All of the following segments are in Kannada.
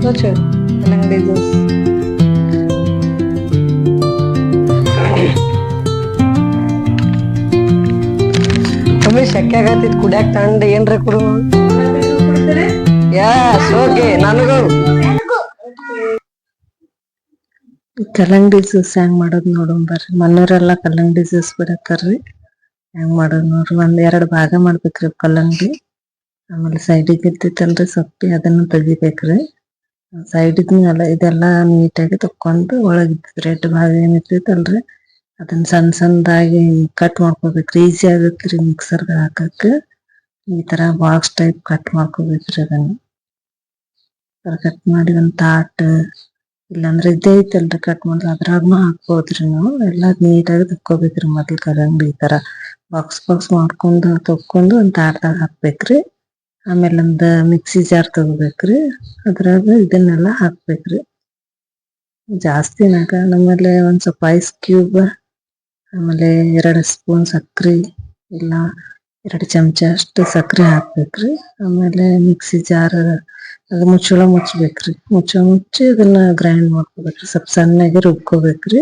torture ng Bezos. तुम्ही शक्याघातीत कुड्याक तांड ಏನ್ರ ಕೊಡು ಯಸ್ ಓಕೆ ನನಗೂ ಕಲ್ಲಂಗಡಿ ಜ್ಯೂಸ್ ಹೆಂಗ್ ಮಾಡೋದ್ ನೋಡೋಣ ಬರ್ರಿ ಮಣ್ಣೂರೆಲ್ಲ ಕಲ್ಲಂಗಡಿ ಜ್ಯೂಸ್ ಬಿಡತ್ತಾರ್ರಿ ಹೆಂಗ್ ಮಾಡೋದ್ ನೋಡ್ರಿ ಒಂದ್ ಎರಡ್ ಭಾಗ ಮಾಡ್ಬೇಕ್ರಿ ಕಲ್ಲಂಗಡಿ ಆಮೇಲೆ ಸೈಡಿಗೆ ಇರ್ತೈತಲ್ರಿ ಸೊಪ್ಪಿ ಅದನ್ನ ತೆಗಿಬೇಕ್ರಿ ಸೈಡಿದ್ನೆಲ್ಲ ಇದೆಲ್ಲ ನೀಟಾಗಿ ತಕ್ಕೊಂಡು ಒಳಗೆ ರೆಡ್ ಭಾಗ ಏನ್ ಇರ್ತೈತಲ್ರಿ ಅದನ್ನ ಸಣ್ಣ ಸಣ್ಣದಾಗಿ ಕಟ್ ಮಾಡ್ಕೋಬೇಕ್ರಿ ಈಸಿ ಆಗತ್ರಿ ಮಿಕ್ಸರ್ಗೆ ಹಾಕಕ್ ಈ ತರ ಬಾಕ್ಸ್ ಟೈಪ್ ಕಟ್ ಮಾಡ್ಕೋಬೇಕ್ರಿ ಅದನ್ನ. ಕಟ್ ಮಾಡಿ ಒಂದ್ ತಾಟ್, ಇಲ್ಲಾಂದ್ರೆ ಇದೇ ಐತಲ್ರಿ ಕಟ್ ಮಾಡಿದ್ರೆ ಅದ್ರಾಗನು ಹಾಕ್ಬೋದ್ರಿ ನಾವು. ಎಲ್ಲ ನೀಟಾಗಿ ತಕ್ಕೋಬೇಕ್ರಿ ಮೊದ್ಲು ಕಲ್ಲಂಗಡಿ ಈ ತರ. ಬಾಕ್ಸ್ ಬಾಕ್ಸ್ ಮಾಡ್ಕೊಂಡು ತಕ್ಕೊಂಡು ಒಂದ್ ತಾಟ್ದಾಗ ಹಾಕ್ಬೇಕ್ರಿ. ಆಮೇಲೆ ಒಂದ್ ಮಿಕ್ಸಿ ಜಾರ್ ತಗೋಬೇಕ್ರಿ. ಅದ್ರಾಗ ಇದನ್ನೆಲ್ಲ ಹಾಕ್ಬೇಕ್ರಿ. ಜಾಸ್ತಿ ನಾಕ ನಮ್ಮಲ್ಲಿ ಒಂದ್ ಸ್ವಲ್ಪ ಐಸ್ ಕ್ಯೂಬ್ ಆಮೇಲೆ ಎರಡ್ ಸ್ಪೂನ್ ಸಕ್ರಿ, ಇಲ್ಲ ಎರಡ್ ಚಮಚ ಅಷ್ಟು ಸಕ್ರಿ ಹಾಕ್ಬೇಕ್ರಿ. ಆಮೇಲೆ ಮಿಕ್ಸಿ ಜಾರ್ ಅದು ಮುಚ್ಚಳ ಮುಚ್ಚಬೇಕ್ರಿ. ಮುಚ್ಚಳ ಮುಚ್ಚಿ ಅದನ್ನ ಗ್ರೈಂಡ್ ಮಾಡ್ಕೋಬೇಕ್ರಿ. ಸ್ವಲ್ಪ ಸಣ್ಣಗೆ ರುಬ್ಕೋಬೇಕ್ರಿ.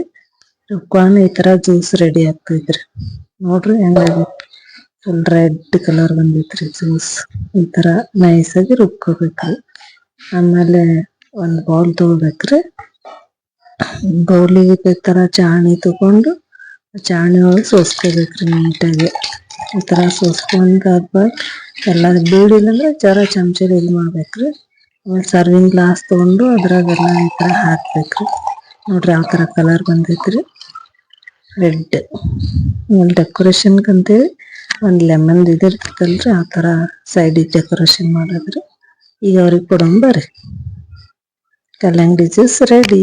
ರುಬ್ಕೊಂಡು ಈ ತರ ಜ್ಯೂಸ್ ರೆಡಿ ಆಗ್ತೈತ್ರಿ. ನೋಡ್ರಿ ಹೆಂಗಾಗೈತಿ. ರೆಡ್ ಕಲರ್ ಬಂದೈತ್ರಿ ಜ್ಯೂಸ್ ತರ ನೈಸ್ ಆಗಿ ರುಬ್ಕೋಬೇಕ್ರಿ ಆಮೇಲೆ ಒಂದ್ ಬೌಲ್ ತಗೋಬೇಕ್ರಿ. ಬೌಲಿಗೆ ತರ ಚಾಣಿ ತಗೊಂಡು ಚಾಣಿ ಒಳಗೆ ಸೋಸ್ಕೋಬೇಕ್ರಿ ನೀಟಾಗಿ ಈ ತರ ಸೋಸ್ಕೊಂಡಾದ್ಮೇಲೆ ಎಲ್ಲ ಬೀಳಿಲ್ಲ ಅಂದ್ರೆ ಜರ ಚಮಚದ ಇದು ಮಾಡ್ಬೇಕ್ರಿ. ಆಮೇಲೆ ಸರ್ವಿಂಗ್ ಗ್ಲಾಸ್ ತಗೊಂಡು ಅದ್ರಾಗೆಲ್ಲ ಈ ತರ ಹಾಕ್ಬೇಕ್ರಿ. ನೋಡ್ರಿ ಯಾವ ತರ ಕಲರ್ ಬಂದೈತ್ರಿ. ರೆಡ್ ಆಮೇಲೆ ಡೆಕೋರೇಷನ್ ಅಂತೇಳಿ ಒಂದ್ ಲೆಮನ್ ಇದಿರ್ತೈತಲ್ರಿ ಆ ತರ ಸೈಡ್ ಡೆಕೋರೇಷನ್ ಮಾಡೋದ್ರಿ ಈಗ ಅವ್ರಿಗೆ ಕೊಡೋಣ ಬರ್ರಿ ಕಲ್ಲಂಗಡಿ ಜ್ಯೂಸ್ ರೆಡಿ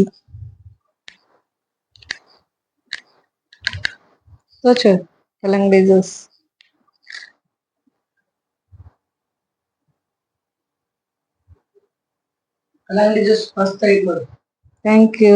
ತೋಚು ಕಲ್ಲಂಗಡಿ ಜ್ಯೂಸ್ ಕಲ್ಲಂಗಡಿ ಜ್ಯೂಸ್ ಮಸ್ತ್ ಐತ್ ನೋಡಿ ಥ್ಯಾಂಕ್ ಯು